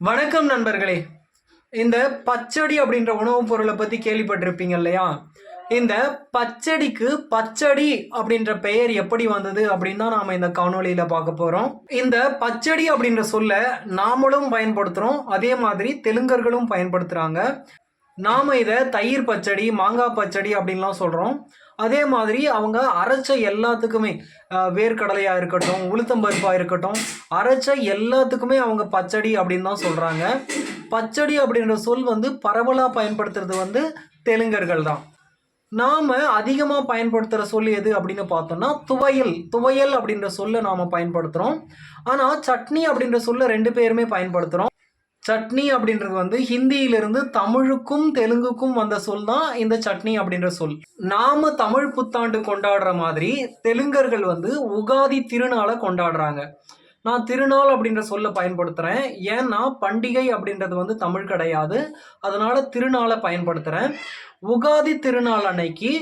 வணக்கம் நண்பர்களே. இந்த பச்சடி அப்படின்ற உணவுப் பொருளை பற்றி கேள்விப்பட்டிருப்பீங்க இல்லையா? இந்த பச்சடிக்கு பச்சடி அப்படின்ற பெயர் எப்படி வந்தது அப்படின்னு தான் நாம் இந்த காணொளியில் பார்க்க போகிறோம் இந்த பச்சடி அப்படின்ற சொல்ல நாமளும் பயன்படுத்துகிறோம் அதே மாதிரி தெலுங்கர்களும் பயன்படுத்துகிறாங்க நாம் இதை தயிர் பச்சடி மாங்காய் பச்சடி அப்படின்லாம் சொல்கிறோம் அதே மாதிரி அவங்க அரைச்ச எல்லாத்துக்குமே வேர்க்கடலையாக இருக்கட்டும் உளுத்தம்பருப்பாக இருக்கட்டும் அரைச்ச எல்லாத்துக்குமே அவங்க பச்சடி அப்படின்னு தான் சொல்கிறாங்க பச்சடி அப்படின்ற சொல் வந்து பரவலாக பயன்படுத்துறது வந்து தெலுங்கர்கள் தான். நாம் அதிகமாக பயன்படுத்துகிற சொல் எது அப்படின்னு பார்த்தோம்னா துவையல். துவையல் அப்படின்ற சொல்லை நாம் பயன்படுத்துகிறோம் ஆனால் சட்னி அப்படின்ற சொல்ல ரெண்டு பேருமே பயன்படுத்துகிறோம் சட்னி அப்படின்றது வந்து ஹிந்தியிலிருந்து தமிழுக்கும் தெலுங்குக்கும் வந்த சொல் தான் இந்த சட்னி அப்படின்ற சொல். நாம தமிழ் புத்தாண்டு கொண்டாடுற மாதிரி தெலுங்கர்கள் வந்து உகாதி திருநாளை கொண்டாடுறாங்க. நான் திருநாள் அப்படின்ற சொல்ல பயன்படுத்துகிறேன் ஏன்னா பண்டிகை அப்படின்றது வந்து தமிழ் கிடையாது. அதனால திருநாளை பயன்படுத்துகிறேன் உகாதி திருநாள் அன்னைக்கு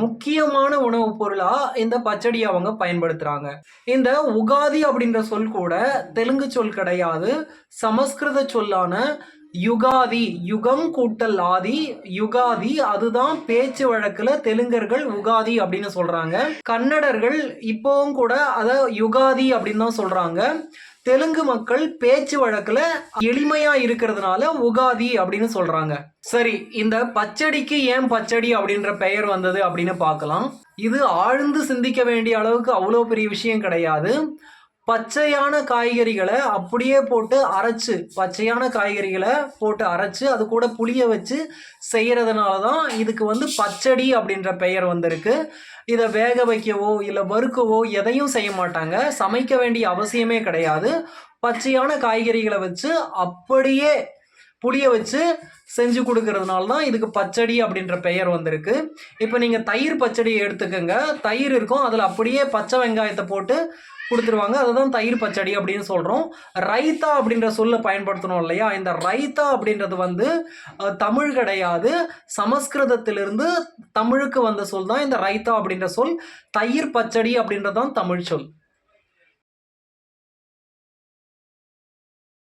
முக்கியமான உணவுப் பொருளாக இந்த பச்சடியை அவங்க பயன்படுத்துகிறாங்க இந்த உகாதி அப்படின்ற சொல் கூட தெலுங்கு சொல் கிடையாது. சமஸ்கிருத சொல்லான யுகாதி யுகம் கூட்டல் ஆதி யுகாதி அதுதான் பேச்சு வழக்குல தெலுங்கர்கள் உகாதி அப்படின்னு சொல்றாங்க. கன்னடர்கள் இப்போவும் கூட அத யுகாதி அப்படின்னு தான் சொல்றாங்க. தெலுங்கு மக்கள் பேச்சு வழக்குல எளிமையா இருக்கிறதுனால உகாதி அப்படின்னு சொல்றாங்க. சரி இந்த பச்சடிக்கு ஏன் பச்சடி அப்படின்ற பெயர் வந்தது அப்படின்னு பார்க்கலாம். இது ஆழ்ந்து சிந்திக்க வேண்டிய அளவுக்கு அவ்வளோ பெரிய விஷயம் கிடையாது. பச்சையான காய்கறிகளை அப்படியே போட்டு அரைச்சு பச்சையான காய்கறிகளை போட்டு அரைச்சு அது கூட புளிய வச்சு செய்கிறதுனால தான் இதுக்கு வந்து பச்சடி அப்படின்ற பெயர் வந்திருக்கு. இதை வேக வைக்கவோ இல்லை வறுக்கவோ எதையும் செய்ய மாட்டாங்க. சமைக்க வேண்டிய அவசியமே கிடையாது. பச்சையான காய்கறிகளை வச்சு அப்படியே புளிய வச்சு செஞ்சு கொடுக்கறதுனால தான் இதுக்கு பச்சடி அப்படின்ற பெயர் வந்திருக்கு. இப்போ நீங்கள் தயிர் பச்சடி எடுத்துக்கோங்க. தயிர் இருக்கும். அதில் அப்படியே பச்சை வெங்காயத்தை போட்டு கொடுத்துருவாங்க. அதை தான் தயிர் பச்சடி அப்படின்னு சொல்கிறோம் ரைத்தா அப்படின்ற சொல்ல பயன்படுத்தணும் இல்லையா? இந்த ரைத்தா அப்படின்றது வந்து தமிழ் கிடையாது. சமஸ்கிருதத்திலிருந்து தமிழுக்கு வந்த சொல் தான் இந்த ரைத்தா அப்படின்ற சொல். தயிர் பச்சடி அப்படின்றது தான் தமிழ் சொல்.